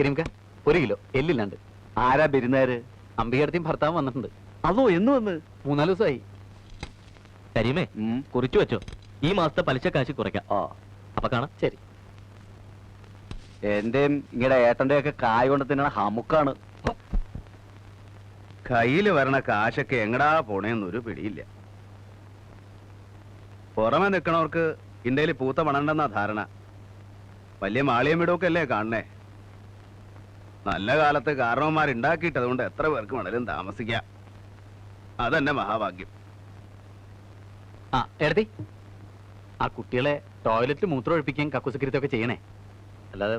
കരീംക ഒരു കിലോ. എല്ലില്ലാണ്ട്. ആരാ ബിരുന്നേര് അമ്പികടത്തിയും ഭർത്താവ് വന്നിട്ടുണ്ട്. അതോ എന്ന് വന്ന്? മൂന്നാൽ ദിവസമായി. കരീമേ കുറിച്ചു വെച്ചോ. ഈ മാസത്തെ പലിശ കാശ് കുറയ്ക്കാം. ആ. അപ്പൊ കാണാം. ശരി. എന്റെയും ഇങ്ങടെ ഏട്ടന്റെ ഒക്കെ കായ് കൊണ്ട് തിന്നണ ഹമുക്കാണ്. കയ്യിൽ വരണ കാശൊക്കെ എങ്ങടാ പോണേന്നൊരു പിടിയില്ല. പുറമെ നിൽക്കണവർക്ക് ഇന്ത്യയിൽ പൂത്ത പണണ്ടെന്നാ ധാരണ. വലിയ മാളിയം വീടൊക്കെ അല്ലേ കാണണേ നല്ല കാലത്ത് കാരണവന്മാരുണ്ടാക്കിയിട്ട് അതുകൊണ്ട് എത്ര പേർക്ക് വേണേലും താമസിക്കാം. അതെന്നെ മഹാഭാഗ്യം. ആ എടുത്തി ആ കുട്ടികളെ ടോയ്ലറ്റിൽ മൂത്രം ഒഴിപ്പിക്കാൻ കക്കുസക്കരിത്തൊക്കെ ഒക്കെ ചെയ്യണേ. അല്ലാതെ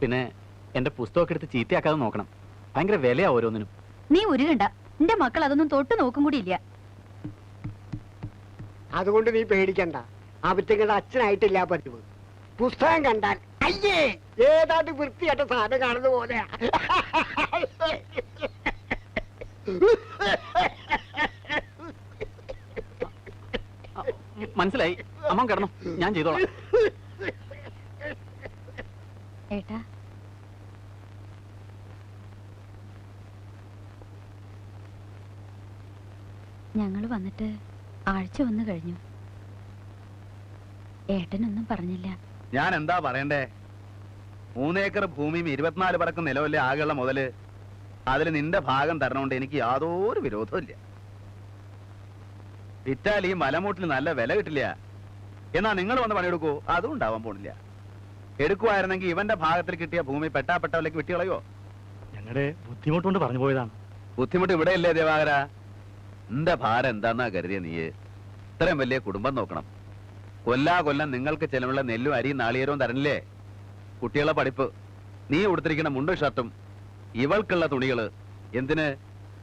പിന്നെ എന്റെ പുസ്തകമൊക്കെ എടുത്ത് ചീത്തയാക്കാതെ നോക്കണം. ഭയങ്കര വിലയാ ഓരോന്നിനും. നീ ഉരുകണ്ട. നിന്റെ മക്കൾ അതൊന്നും തൊട്ട് നോക്കും കൂടി ഇല്ല. അതുകൊണ്ട് നീ പേടിക്കണ്ട. അവറ്റങ്ങളുടെ അച്ഛനായിട്ടില്ല പതിവ്. പുസ്തകം കണ്ടാൽ അയ്യേ ഏതാണ്ട് വൃത്തിയായിട്ട് സാധനം കാണുന്ന പോലെയാ. മനസ്സിലായി. അമ്മ കിടന്നു. ഞാൻ ചെയ്തോളാം. ഏട്ടാ. ഞങ്ങൾ വന്നിട്ട് ആഴ്ച വന്നു കഴിഞ്ഞു. ഏട്ടനൊന്നും പറഞ്ഞില്ല. ഞാൻ എന്താ പറയണ്ടേ? മൂന്നേക്കർ ഭൂമിയും ഇരുപത്തിനാല് പറക്കും നിലവല്ലേ ആകെയുള്ള മുതൽ അതിൽ നിന്റെ ഭാഗം തരണോണ്ട് എനിക്ക് യാതൊരു വിരോധമില്ല വിറ്റാൽ ഈ മലമൂട്ടിൽ നല്ല വില കിട്ടില്ല. എന്നാ നിങ്ങൾ വന്ന് പണിയെടുക്കൂ അതും ഉണ്ടാവാൻ പോണില്ല. എടുക്കുവായിരുന്നെങ്കിൽ ഇവന്റെ ഭാഗത്തിൽ കിട്ടിയ ഭൂമി പെട്ടാപ്പെട്ടവലേക്ക് വിട്ടിയളയോ ഞങ്ങളുടെ ബുദ്ധിമുട്ടുകൊണ്ട് പറഞ്ഞു പോയതാണ്. ബുദ്ധിമുട്ട് ഇവിടെ ഇല്ലേ ദേവാകര? എന്റെ ഭാരം എന്താന്നാ കരുതിയ നീയെ? ഇത്രയും വലിയ കുടുംബം നോക്കണം. കൊല്ലാ കൊല്ലം നിങ്ങൾക്ക് ചെലവുള്ള നെല്ലും അരിയും നാളികേരവും തരണില്ലേ? കുട്ടികളെ പഠിപ്പ്. നീ ഉടുത്തിരിക്കുന്ന മുണ്ടും ഷർട്ടും. ഇവൾക്കുള്ള തുണികൾ. എന്തിന്?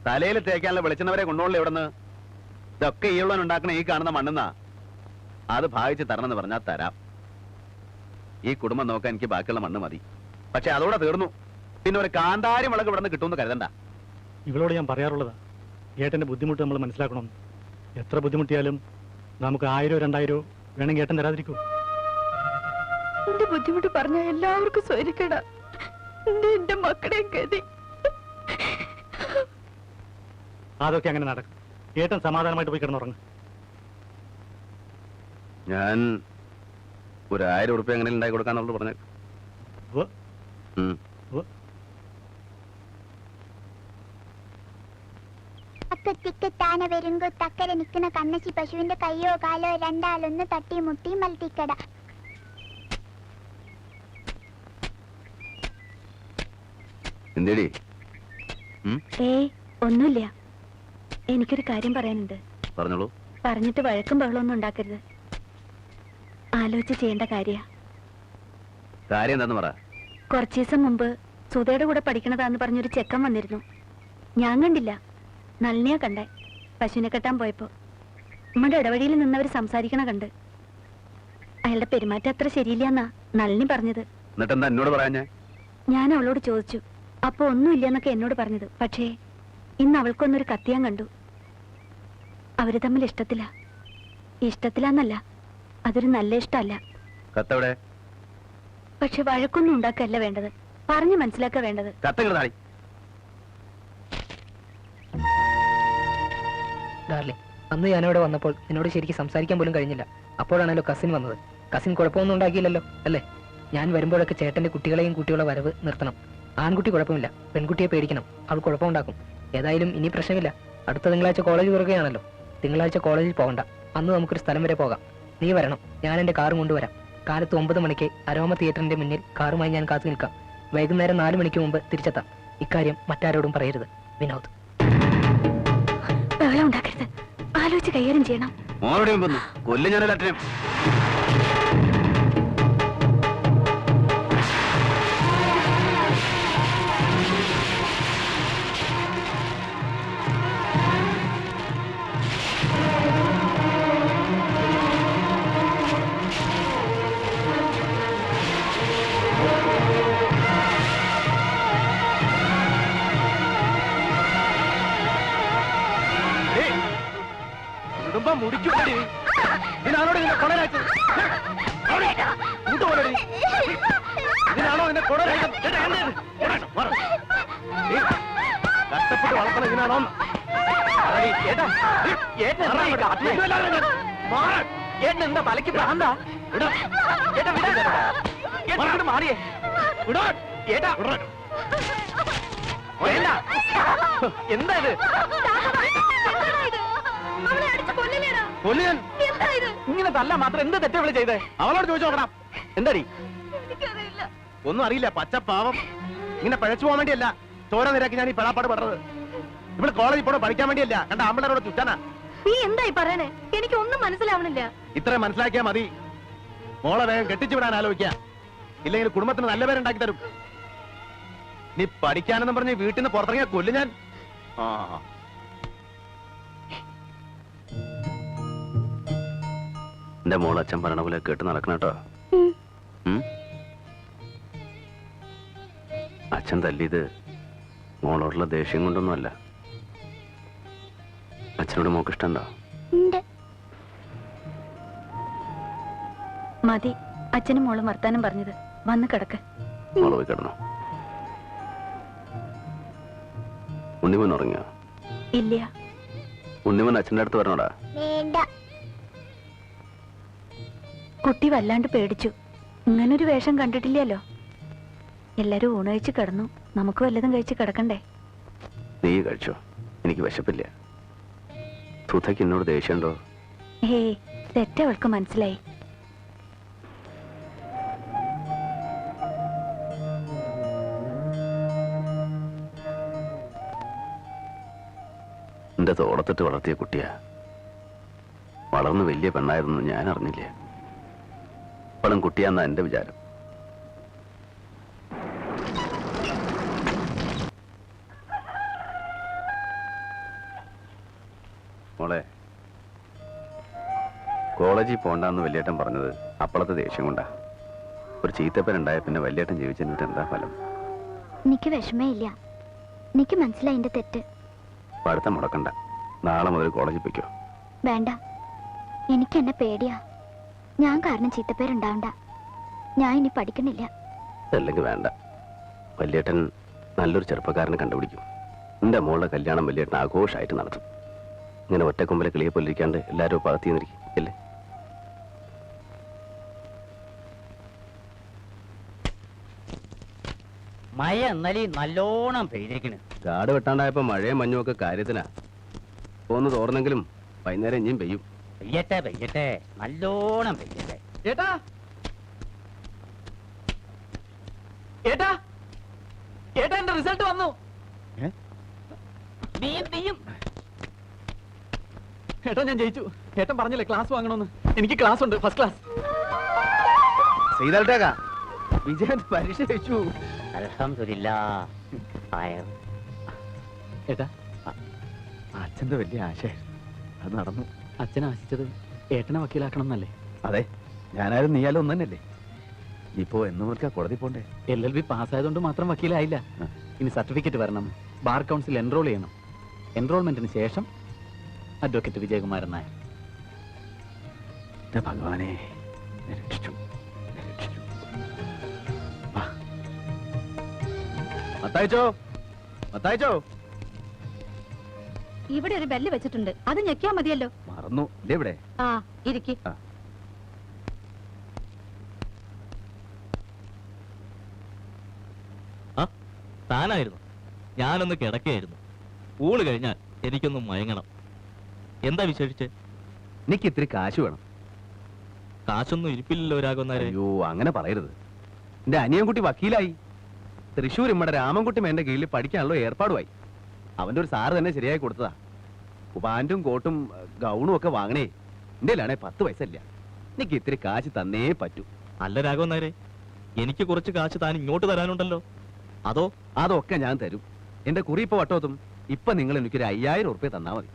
തലയിൽ തേക്കാനുള്ള വെളിച്ചെണ്ണവരെ കൊണ്ടുപോകണല്ലോ ഇവിടുന്ന്? ഇതൊക്കെ ഈ ഉള്ളവൻ ഉണ്ടാക്കണ ഈ കാണുന്ന മണ്ണെന്നാ. അത് ഭാവിച്ച് തരണമെന്ന് പറഞ്ഞാൽ തരാം. ഈ കുടുംബം നോക്കാൻ എനിക്ക് ബാക്കിയുള്ള മണ്ണ് മതി. പക്ഷെ അതോടെ തീർന്നു. പിന്നെ ഒരു കാന്താരി മുളക് ഇവിടെ നിന്ന് കിട്ടുമെന്ന് കരുതണ്ട. ഇവളോട് ഞാൻ പറയാറുള്ളതാ. ഏട്ടന്റെ ബുദ്ധിമുട്ട് നമ്മൾ മനസ്സിലാക്കണം എത്ര ബുദ്ധിമുട്ടിയാലും നമുക്ക് ആയിരോ രണ്ടായിരോ വേണമെങ്കിൽ ഏട്ടൻ തരാതിരിക്കൂ. എന്റെ ബുദ്ധിമുട്ട് പറഞ്ഞ എല്ലാവർക്കും സ്വരിക്കട. എന്റെ മക്കളെ ഗതി. അതൊക്കെ അങ്ങനെ നടക്കും. ഏട്ടൻ സമാധാനമായിട്ട് പോയി കിടന്നുറങ്ങും. ഞാൻ ഒരു ആയിരം ഉറുപ്പ്യ എങ്ങനെ ഉണ്ടാക്കി കൊടുക്കാന്നുള്ളത് പറഞ്ഞു ഉവ്വ്. വരുങ്കു തക്കര നിൽക്കുന്ന കണ്ണശി പശുവിന്റെ കയ്യോ കാലോ രണ്ടാളൊന്ന് തട്ടി മുട്ടി മൽത്തിക്കട എന്തേടി? ഏയ് ഒന്നുമില്ല. എനിക്കൊരു കാര്യം പറയാനുണ്ട്. പറഞ്ഞോളൂ. പറഞ്ഞിട്ട് വഴക്കും ബഹളമൊന്നും ഉണ്ടാക്കരുത്. ആലോചിച്ച് ചെയ്യേണ്ട കാര്യ. കാര്യം എന്താന്ന് പറ. കുറച്ചു ദിവസം മുമ്പ് സുധയുടെ കൂടെ പഠിക്കണതാന്ന് പറഞ്ഞൊരു ചെക്കൻ വന്നിരുന്നു. ഞാൻ കണ്ടില്ല. നളിനിയാ കണ്ടേ. പശുവിനെ കെട്ടാൻ പോയപ്പോ. നമ്മുടെ ഇടവഴിയിൽ നിന്നവർ സംസാരിക്കണ കണ്ട്. അയാളുടെ പെരുമാറ്റം അത്ര ശരിയില്ലെന്നാ നളിനി പറഞ്ഞത്. എന്നിട്ട് എന്താ എന്നോട് പറയാഞ്ഞേ? ഞാൻ അവളോട് ചോദിച്ചു. അപ്പൊ ഒന്നുമില്ലെന്നൊക്കെ എന്നോട് പറഞ്ഞത്. പക്ഷേ ഇന്ന് അവൾക്കൊന്നൊരു കത്തിയാൻ കണ്ടു. അവർ തമ്മിൽ ഇഷ്ടത്തില. ഇഷ്ടത്തിലാന്നല്ല അതൊരു നല്ല ഇഷ്ടമല്ല. കത്തവിടെ? പക്ഷെ വഴക്കൊന്നും ഉണ്ടാക്കല്ല വേണ്ടത്. പറഞ്ഞു മനസ്സിലാക്ക വേണ്ടത്. കത്തങ്ങൾ ഡാർലിംഗ് അന്ന് ഞാനിവിടെ വന്നപ്പോൾ നിന്നോട് ശരിക്കും സംസാരിക്കാൻ പോലും കഴിഞ്ഞില്ല. അപ്പോഴാണല്ലോ കസിൻ വന്നത്. കസിൻ കുഴപ്പമൊന്നും ഉണ്ടാക്കിയില്ലല്ലോ അല്ലേ? ഞാൻ വരുമ്പോഴൊക്കെ ചേട്ടന്റെ കുട്ടികളെയും കുട്ടികളെ വരവ് നിർത്തണം. ആൺകുട്ടി കുഴപ്പമില്ല പെൺകുട്ടിയെ പേടിക്കണം. അവൾ കുഴപ്പമുണ്ടാക്കും. ഏതായാലും ഇനി പ്രശ്നമില്ല. അടുത്ത തിങ്കളാഴ്ച കോളേജ് തുറക്കുകയാണല്ലോ. തിങ്കളാഴ്ച കോളേജിൽ പോകണ്ട. അന്ന് നമുക്കൊരു സ്ഥലം വരെ പോകാം. നീ വരണം ഞാൻ എന്റെ കാർ കൊണ്ടുവരാം. കാലത്ത് ഒമ്പത് മണിക്ക് അരോമ തിയേറ്ററിന്റെ മുന്നിൽ കാറുമായി ഞാൻ കാത്തു നിൽക്കാം. വൈകുന്നേരം നാല് മണിക്ക് മുമ്പ് തിരിച്ചെത്താം. ഇക്കാര്യം മറ്റാരോടും പറയരുത്. വിനോദ്. ആലോചിച്ച് കൈകാര്യം ചെയ്യണം. മോളുടെ കൊല്ലം ഞാനൊരു കഷ്ടപ്പെട്ട് വളർത്തണ ഇതിനാണോ എന്താ തലയ്ക്ക് പ്രാന്താ ഏട്ടാ വിടാ ഏട്ടാ മാറിയേ ഏട്ടാ വേണ്ട എന്താ ഇത്? കൊല്ലുകൻ ഇങ്ങനെ തല്ല മാത്രം എന്ത് തെറ്റ വിളി ചെയ്തേ? അവളോട് ചോദിച്ചു നോക്കണം. എന്താടി? ഒന്നും അറിയില്ല പച്ച പാവം. ഇങ്ങനെ പഴച്ചു പോകാൻ വേണ്ടിയല്ല ചോര നിരക്കി ഞാൻ ഈ പെടാപ്പാട് പെടുന്നത് ഇവിടെ കോളേജിൽ പോണോ പഠിക്കാൻ വേണ്ടിയല്ല കണ്ട ആമ്പിളരോട് ചുറ്റാനാ നീ എന്തായി പറയണേ? എനിക്ക് ഒന്നും മനസ്സിലാവണില്ല. ഇത്രയും മനസ്സിലാക്കിയാ മതി. മോളെ വേഗം കെട്ടിച്ചു വിടാൻ ആലോചിക്ക. ഇല്ലെങ്കിൽ കുടുംബത്തിന് നല്ല പേരുണ്ടാക്കി തരും. നീ പഠിക്കാനെന്ന് പറഞ്ഞ് വീട്ടിൽ നിന്ന് പുറത്തിറങ്ങിയ കൊല്ലു ഞാൻ. ആ. എന്റെ മോളച്ഛൻ അച്ഛൻ പറയണ പോലെ കേട്ട് നടക്കണം കേട്ടോ. അച്ഛൻ തല്ലിയത് മോളോടുള്ള ദേഷ്യം കൊണ്ടൊന്നുമല്ല. അച്ഛനോട് മോക്ക് ഇഷ്ടണ്ടോ മതി അച്ഛനും മോളും വർത്താനം പറഞ്ഞത്. വന്ന് കിടക്ക്. മോൾ പോയി കിടന്നോ? ഉണ്ണിമൻ ഉറങ്ങിയോ? ഇല്ല. ഉണ്ണിമൻ അച്ഛന്റെ അടുത്ത് വരണോടാ കുട്ടി വല്ലാണ്ട് പേടിച്ചു. ഇങ്ങനൊരു വേഷം കണ്ടിട്ടില്ലല്ലോ. എല്ലാരും ഊണ് കഴിച്ച് കിടന്നു. നമുക്ക് വല്ലതും കഴിച്ച് കിടക്കണ്ടേ? നീ കഴിച്ചോ? എനിക്ക് വിശപ്പില്ല. സുധയ്ക്ക് എന്നോട് ദേഷ്യമുണ്ടോ? ഹേയ് തെറ്റവൾക്ക് മനസ്സിലായി. എന്റെ തോളത്തിട്ട് വളർത്തിയ കുട്ടിയാ. വളർന്ന് വലിയ പെണ്ണായിരുന്നു ഞാൻ അറിഞ്ഞില്ല. വളം കുട്ടിയാന്നാ എന്റെ വിചാരം. കോളേജിൽ പോകണ്ടെന്ന് വലിയേട്ടൻ പറഞ്ഞത് അപ്പളത്തെ ദേഷ്യം കൊണ്ടാ. ഒരു ചീത്തപ്പനുണ്ടായ പിന്നെ വലിയേട്ടൻ ജീവിച്ചിട്ട് എന്താ ഫലം? എനിക്ക് വിഷമേ ഇല്ല. എനിക്ക് മനസ്സിലായി എന്റെ തെറ്റ്. പഠിത്തം മുടക്കണ്ട. നാളെ മുതൽ കോളേജിൽ പോയിക്കോ. വേണ്ട. എനിക്ക് എന്നെ പേടിയാ. ഞാൻ കാരണം ചീത്തപ്പേരുണ്ടാവണ്ട. ഞാൻ ഇനി പഠിക്കണില്ല. അല്ലെങ്കിൽ വേണ്ട. വല്യേട്ടൻ നല്ലൊരു ചെറുപ്പക്കാരനെ കണ്ടുപിടിക്കും. എന്റെ മോളുടെ കല്യാണം വല്യേട്ടൻ ആഘോഷമായിട്ട് നടത്തും. ഇങ്ങനെ ഒറ്റക്കൊമ്പലെ കിളിയെ പോലിരിക്കാണ്ട് എല്ലാവരും പകത്തി നിന്നിരിക്കും അല്ലേ മഴ ഇന്നലെ നല്ലോണം പെയ്തിരിക്കണ്. കാട് വെട്ടാണ്ടായപ്പോ മഴയും മഞ്ഞും ഒക്കെ കാര്യത്തിനാ. ഒന്ന് തോർന്നെങ്കിലും വൈകുന്നേരം ഇനിയും പെയ്യും. പെയ്യട്ടെ പെയ്യട്ടെ. നല്ലോണം പെയ്യട്ടെ. ഏട്ടാ? ഏട്ടാ? ഏട്ടാ എന്റെ റിസൾട്ട് വന്നു. നീയും നീയും ഏട്ടാ ഞാൻ ജയിച്ചു. ഏട്ടൻ പറഞ്ഞില്ലേ ക്ലാസ് വാങ്ങണമെന്ന് എനിക്ക് ക്ലാസ് ഉണ്ട് ഫസ്റ്റ് ക്ലാസ് ചെയ്തേക്കാ വിജയൻ പരീക്ഷ ജയിച്ചു. ഏട്ടാ? അച്ഛന്റെ വലിയ ആശയായിരുന്നു അത് നടന്നു. അച്ഛൻ ആശിച്ചത് ഏട്ടനെ വക്കീലാക്കണം എന്നല്ലേ അതെ. ഞാനായാലും നീയാലും ഒന്നു തന്നെയല്ലേ ഇപ്പോ എന്ന് മുതൽക്കാ കോടതി പോണ്ടേ? എൽ എൽ ബി പാസ്സായതുകൊണ്ട് മാത്രം വക്കീലായില്ല. ഇനി സർട്ടിഫിക്കറ്റ് വരണം. ബാർ കൗൺസിൽ എൻറോൾ ചെയ്യണം. എൻറോൾമെന്റിന് ശേഷം അഡ്വക്കേറ്റ് വിജയകുമാരൻ നായർ. ഭഗവാനെ രക്ഷിച്ചു മത്തായിച്ചോ മത്തായിച്ചോ ഇവിടെ ഒരു ബെല്ല് വെച്ചിട്ടുണ്ട്. അത് ഞെക്കിയാ മതിയല്ലോ. മറന്നു. ഇതെവിടെ ആ ഇരിക്കി. ആ. താനായിരുന്നു. ഞാനൊന്ന് കിടക്കുകയായിരുന്നു ഊൾ കഴിഞ്ഞാൽ എനിക്കൊന്ന് മയങ്ങണം. എന്താ വിശേഷിച്ച്? എനിക്ക് ഇത്തിരി കാശ് വേണം. കാശൊന്നും ഇരിപ്പില്ലല്ലോ രാഘവന്നാരെ അയ്യോ അങ്ങനെ പറയരുത്. എന്റെ അനിയൻകുട്ടി വക്കീലായി. തൃശ്ശൂർ ഇമ്മടെ രാമൻകുട്ടി എന്റെ കീഴിൽ പഠിക്കാനുള്ള ഏർപ്പാടുമായി. അവന്റെ ഒരു സാറ് തന്നെ ശരിയായി കൊടുത്തതാ. പാന്റും കോട്ടും ഗൗണും ഒക്കെ വാങ്ങണേ. എന്റെ പത്ത് വയസ്സല്ല എനിക്ക് ഇത്തിരി കാശ് തന്നേ പറ്റൂ. അല്ല രാഘവന്നാരെ എനിക്ക് കുറച്ച് കാശ് താൻ ഇങ്ങോട്ട് തരാനുണ്ടല്ലോ. അതോ അതൊക്കെ ഞാൻ തരും. എന്റെ കുറി ഇപ്പൊ വട്ടോത്തും ഇപ്പൊ നിങ്ങൾ എനിക്കൊരു അയ്യായിരം ഉറുപ്പ്യ തന്നാ മതി.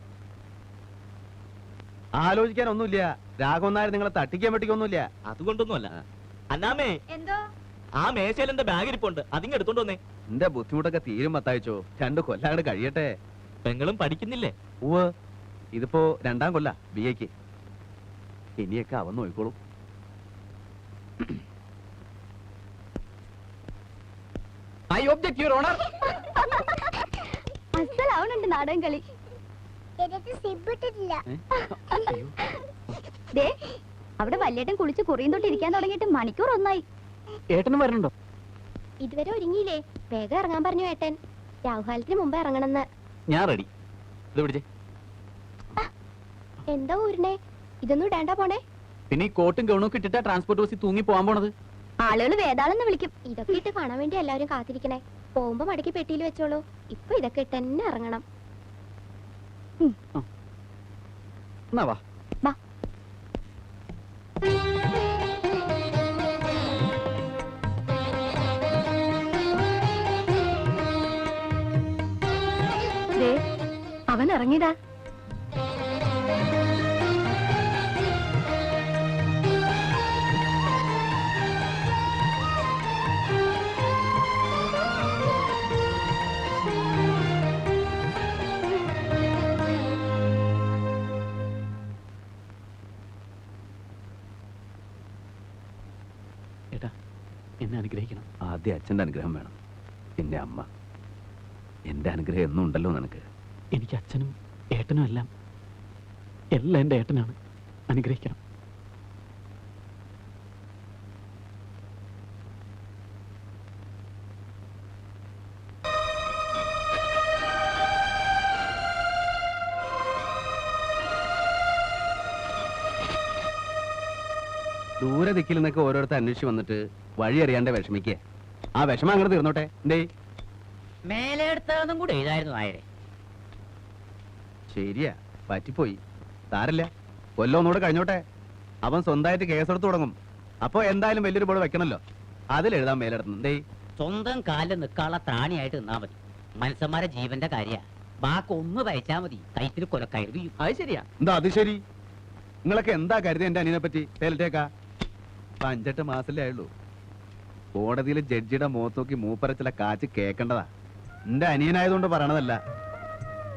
ആലോചിക്കാനൊന്നുമില്ല. രാഘവൻ നായർ നിങ്ങളെ തട്ടിക്കാൻ പറ്റിക്കൊന്നുമില്ല. അതുകൊണ്ടൊന്നുമല്ല. അന്നാമേ എന്തോ? ആ മേശയിൽ എന്റെ ബാഗ് ഇരിപ്പുണ്ട് അതിങ്ങ് എടുത്തോണ്ട് വന്നേ. എന്റെ ബുദ്ധിമുട്ടൊക്കെ തീരും മത്തായിച്ചോ രണ്ട് കൊല്ലാണ്ട് കഴിയട്ടെ. പെങ്ങളും പഠിക്കുന്നില്ലേ? ഉവ് ഇതിപ്പോ രണ്ടാം കൊല്ല ബി എക്ക് ഇനിയൊക്കെ അവൻ നോയിക്കോളും. I object your honour. അസലാവുന്നുണ്ട് നാടൻ കളി. അവിടെ വല്യേട്ടൻ കുളിച്ച് കുറിയും തൊട്ട് ഇരിക്കാൻ തുടങ്ങിയിട്ട് മണിക്കൂർ ഒന്നായി ഏട്ടനും വരണുണ്ടോ ഇതുവരെ ഒരുങ്ങിയില്ലേ. വേഗം ഇറങ്ങാൻ പറഞ്ഞു ഏട്ടൻ. രാഹുകാലത്തിന് മുമ്പ് ഇറങ്ങണമെന്ന്. ഞാൻ റെഡി ഇത് പിടിച്ചേ. എന്താ ഊരിനെ? ഇതൊന്നും ഇടേണ്ട പോണേ. പിന്നെ ഈ കോട്ടും ഗൗണൊക്കെ ഇട്ടിട്ടാ ട്രാൻസ്പോർട്ട് ബസ്സിൽ തൂങ്ങി പോകാൻ പോണത്. ആളുകൾ വേതാളെന്ന് വിളിക്കും. ഇതൊക്കെ ഇട്ട് കാണാൻ വേണ്ടി എല്ലാവരും കാത്തിരിക്കണേ. പോകുമ്പോ മടക്കി പെട്ടിയിൽ വെച്ചോളൂ. ഇപ്പൊ ഇതൊക്കെ ഇട്ട് തന്നെ ഇറങ്ങണം. എന്നാ വാ. വാ. ഇറങ്ങിയതാ എന്നെ അനുഗ്രഹിക്കണം. ആദ്യം അച്ഛന്റെ അനുഗ്രഹം വേണം പിന്നെ അമ്മ. എന്റെ അനുഗ്രഹം എന്നും ഉണ്ടല്ലോ നിനക്ക്. എനിക്ക് അച്ഛനും ഏട്ടനും എല്ലാം എല്ലാം എന്റെ ഏട്ടനാണ്. അനുഗ്രഹിക്കണം. ദൂരെ ദിക്കിൽ നിന്നൊക്കെ ഓരോരുത്തർ അന്വേഷിച്ച് വന്നിട്ട് വഴി അറിയാണ്ട് വിഷമിക്കുക. ആ വിഷമം അങ്ങനെ തീർന്നോട്ടെ. എന്തേ മേലെടുത്തതും കൂടെ എഴുതായിരുന്നു നായരെ. ശരിയാ പറ്റിപ്പോയി. സാരല്ല കൊല്ലം ഒന്നുകൂടെ കഴിഞ്ഞോട്ടെ. അവൻ സ്വന്തമായിട്ട് കേസെടുത്ത് തുടങ്ങും. അപ്പോ എന്തായാലും വലിയൊരു ബോർഡ് വെക്കണല്ലോ. അതിലെഴുതാൻ മേലെടുത്തു. എന്തേ സ്വന്തം കാലിൽ നിൽക്കാനുള്ള ത്രാണിയായിട്ട് നിന്നാ മതി. മനുഷ്യന്മാരെ ജീവന്റെ കാര്യ. ബാക്കി ഒന്ന് തയ്ച്ചാ മതി. കൈത്തിൽ കൊലക്കയറി വീഴും. അത് ശരിയാ. എന്താ അത് ശരി? നിങ്ങളൊക്കെ എന്താ കരുതി എന്റെ അനിയനെ പറ്റി? തേലറ്റേക്കാ ഇപ്പൊ അഞ്ചെട്ട് മാസല്ലേ ആയുള്ളൂ. കോടതിയിൽ ജഡ്ജിയുടെ മുഖത്ത് നോക്കി ചില കാച്ച് കേക്കണ്ടതാ. എന്റെ അനിയനായതുകൊണ്ട് പറയണതല്ല.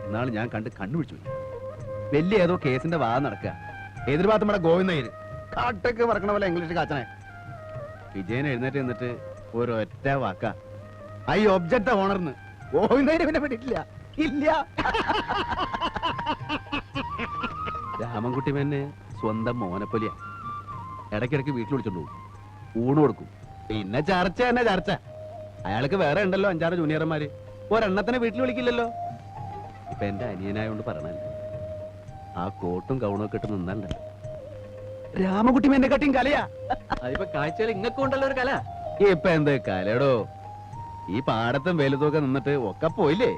എന്നാൾ ഞാൻ കണ്ട് കണ്ണുപിടിച്ചു. വലിയ ഏതോ കേസിന്റെ വാദം നടക്കുക. എതിർ ഭാഗത്ത് നമ്മുടെ ഗോവിന്ദയ്യര് കാട്ടൊക്കെ പറക്കണ പോലെ ഇംഗ്ലീഷ് കാച്ചനെ വിജയൻ എഴുന്നേറ്റ് നിന്നിട്ട് ഒരൊറ്റ വാക്ക. ഐ ഒബ്ജക്ട് ഓണർന്ന് ഗോവിന്ദയ്യര് പിന്നെ പെട്ടിട്ടില്ല ഇല്ല. രാമൻകുട്ടി മേനെ സ്വന്തം മോനപ്പൊലിയ ഇടയ്ക്കിടയ്ക്ക് വീട്ടിൽ വിളിച്ചോണ്ട് പോകും. ഊണ് കൊടുക്കും. പിന്നെ ചർച്ച തന്നെ ചർച്ച. അയാൾക്ക് വേറെ ഉണ്ടല്ലോ അഞ്ചാറ് ജൂനിയർമാര് ഒരെണ്ണത്തിനെ വീട്ടിൽ വിളിക്കില്ലല്ലോ. ഇപ്പൊ എന്റെ അനിയനായോണ്ട് പറഞ്ഞല്ല ആ കോട്ടും കൗണും ഒക്കെ ഇട്ട് നിന്നല്ല? രാമകുട്ടി എന്നെ കട്ടിയും കലയാ. അതിപ്പോ കാഴ്ചകൾ ഇങ്ങക്കും ഉണ്ടല്ലോ ഒരു കല. ഇപ്പൊ എന്ത് കലടോ? ഈ പാടത്തും വെലുതൊക്കെ നിന്നിട്ട് ഒക്കെ പോയില്ലേ?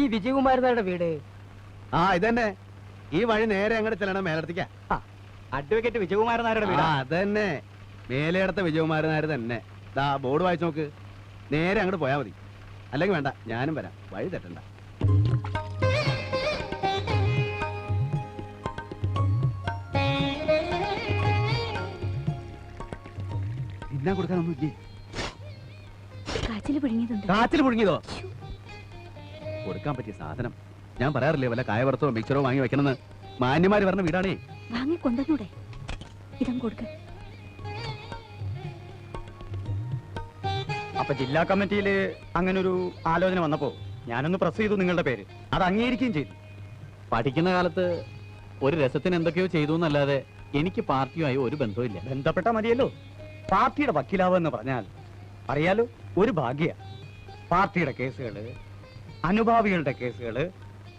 ഈ വിജയകുമാരനാരുടെ വീട്? ആ ഇതന്നെ. ഈ വഴി നേരെ അങ്ങോട്ട് ചെല്ലണം മേലടത്തേക്കാ. അഡ്വക്കേറ്റ് വിജയകുമാരനാരുടെ വീട്. അതന്നെ. മേലെടുത്ത വിജയകുമാരനാര് തന്നെ. ദാ ബോർഡ് വായിച്ചു നോക്ക്. നേരെ അങ്ങോട്ട് പോയാ മതി. അല്ലെങ്കിൽ വേണ്ട ഞാനും വരാം. വഴി തെറ്റണ്ട. തിന്നാൻ കൊടുക്കാനൊന്നും ഇല്ലേ കാച്ചിൽ കാച്ചിൽ മുഴുങ്ങിയതോ കൊടുക്കാൻ പറ്റിയ സാധനം. ഞാൻ പറയാറില്ലേ വല്ല കായവറുത്തോ മിക്സറോ വാങ്ങി വെക്കണമെന്ന്? മാന്യമാര് പറഞ്ഞ വീടാണേ. വാങ്ങി കൊണ്ടുവന്നൂടെ. ഇതം കൊടുക്ക. അപ്പൊ ജില്ലാ കമ്മിറ്റിയിൽ അങ്ങനെ ഒരു ആലോചന വന്നപ്പോ ഞാനൊന്ന് പ്രസ് ചെയ്തു നിങ്ങളുടെ പേര്. അത് അംഗീകരിക്കുകയും ചെയ്തു. പഠിക്കുന്ന കാലത്ത് ഒരു രസത്തിന് എന്തൊക്കെയോ ചെയ്തു എന്നല്ലാതെ എനിക്ക് പാർട്ടിയുമായി ഒരു ബന്ധവും ഇല്ല. ബന്ധപ്പെട്ട മതിയല്ലോ. പാർട്ടിയുടെ വക്കീലാവോ എന്ന് പറഞ്ഞാൽ അറിയാലോ ഒരു ഭാഗ്യ. പാർട്ടിയുടെ കേസുകൾ അനുഭാവികളുടെ കേസുകൾ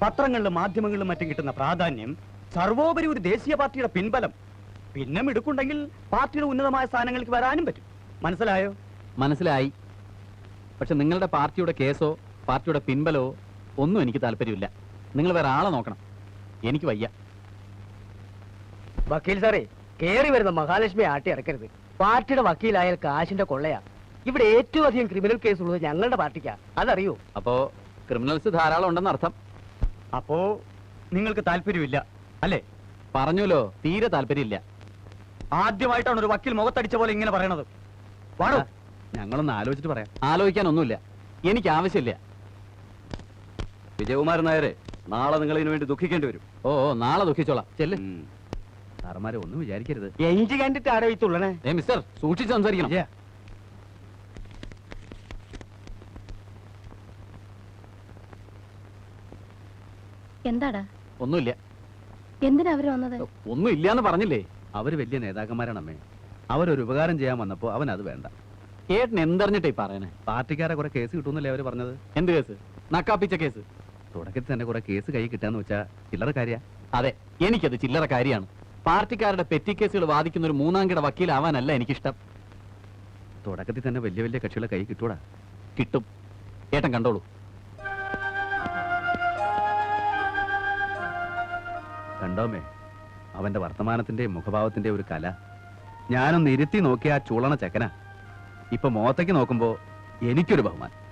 പത്രങ്ങളിലും മാധ്യമങ്ങളിലും മറ്റും കിട്ടുന്ന പ്രാധാന്യം സർവോപരി ഒരു ദേശീയ പാർട്ടിയുടെ പിൻബലം. പിന്നെ മിടുക്കുണ്ടെങ്കിൽ പാർട്ടിയുടെ ഉന്നതമായ സ്ഥാനങ്ങൾക്ക് വരാനും പറ്റും. മനസ്സിലായോ? മനസ്സിലായി. പക്ഷെ നിങ്ങളുടെ പാർട്ടിയുടെ കേസോ പാർട്ടിയുടെ പിൻബലോ ഒന്നും എനിക്ക് താല്പര്യമില്ല. നിങ്ങൾ വേറെ ആളെ നോക്കണം. എനിക്ക് വയ്യ. വക്കീൽ സാറേ കയറി വരുന്ന മഹാലക്ഷ്മി ആട്ടി ഇറക്കരുത് പാർട്ടിയുടെ വക്കീലായാൽ കാശിന്റെ കൊള്ളയാ. ഇവിടെ ഏറ്റവും അധികം ക്രിമിനൽ കേസ് ഉള്ളത് ഞങ്ങളുടെ പാർട്ടിക്കാ. അതറിയോ? അപ്പോ ക്രിമിനൽസ് ധാരാളം ഉണ്ടെന്ന് അർത്ഥം? അപ്പോ നിങ്ങൾക്ക് താല്പര്യമില്ല അല്ലേ? പറഞ്ഞല്ലോ തീരെ താല്പര്യമില്ല. ആദ്യമായിട്ടാണ് ഒരു വക്കീൽ മുഖത്തടിച്ച പോലെ ഇങ്ങനെ പറയണത്. വാടോ. ഞങ്ങളൊന്ന് ആലോചിച്ചിട്ട് പറയാം. ആലോചിക്കാനൊന്നുമില്ല. എനിക്ക് ആവശ്യമില്ല. വിജയകുമാരൻ നായരെ നാളെ നിങ്ങൾ ഇതിനു വേണ്ടി ദുഃഖിക്കേണ്ടി വരും. ഓ ഓ, നാളെ ദുഃഖിച്ചോളാം. ചെല്ല്. സാറന്മാരെ ഒന്നും വിചാരിക്കരുത്. എഞ്ചി കണ്ടിട്ട് ആരോ ഈ തുള്ളണേ. ഏ മിസ്റ്റർ സൂക്ഷിച്ച് സംസാരിക്കണം. വിജയ, എന്താടാ? ഒന്നുമില്ല. എന്തിനാ അവർ വന്നത്? ഒന്നും ഇല്ലാന്ന് പറഞ്ഞില്ലേ? അവർ വലിയ നേതാക്കന്മാരാണ് അമ്മേ. അവരൊരു ഉപകാരം ചെയ്യാൻ വന്നപ്പോ അവൻ അത് വേണ്ട. ഏട്ടൻ എന്തറിഞ്ഞിട്ടേ പറയണേ പാർട്ടിക്കാരെ കുറെ കേസ് കിട്ടുമെന്നല്ലേ അവർ പറഞ്ഞത്? എന്ത് കേസ്? നക്കാപ്പിച്ച കേസ്. തുടക്കത്തിൽ തന്നെ കുറെ കേസ് കൈ കിട്ടാന്ന് വെച്ചാ ചില്ലറ കാര്യ. അതെ എനിക്കത് ചില്ലറ കാര്യമാണ് പാർട്ടിക്കാരുടെ പെറ്റി കേസുകൾ വാദിക്കുന്ന ഒരു മൂന്നാം കിട വക്കീലാവാനല്ല എനിക്കിഷ്ടം. തുടക്കത്തിൽ തന്നെ വലിയ വലിയ കക്ഷികളെ കൈ കിട്ടൂടാ. കിട്ടും. ഏട്ടൻ കണ്ടോളൂ. കണ്ടോമേ അവന്റെ വർത്തമാനത്തിന്റെയും മുഖഭാവത്തിന്റെയും ഒരു കല. ഞാനൊന്ന് ഇരുത്തി നോക്കിയ ആ ചൂളണ ചെക്കന. ഇപ്പൊ മോത്തേക്ക് നോക്കുമ്പോ എനിക്കൊരു ബഹുമാനം.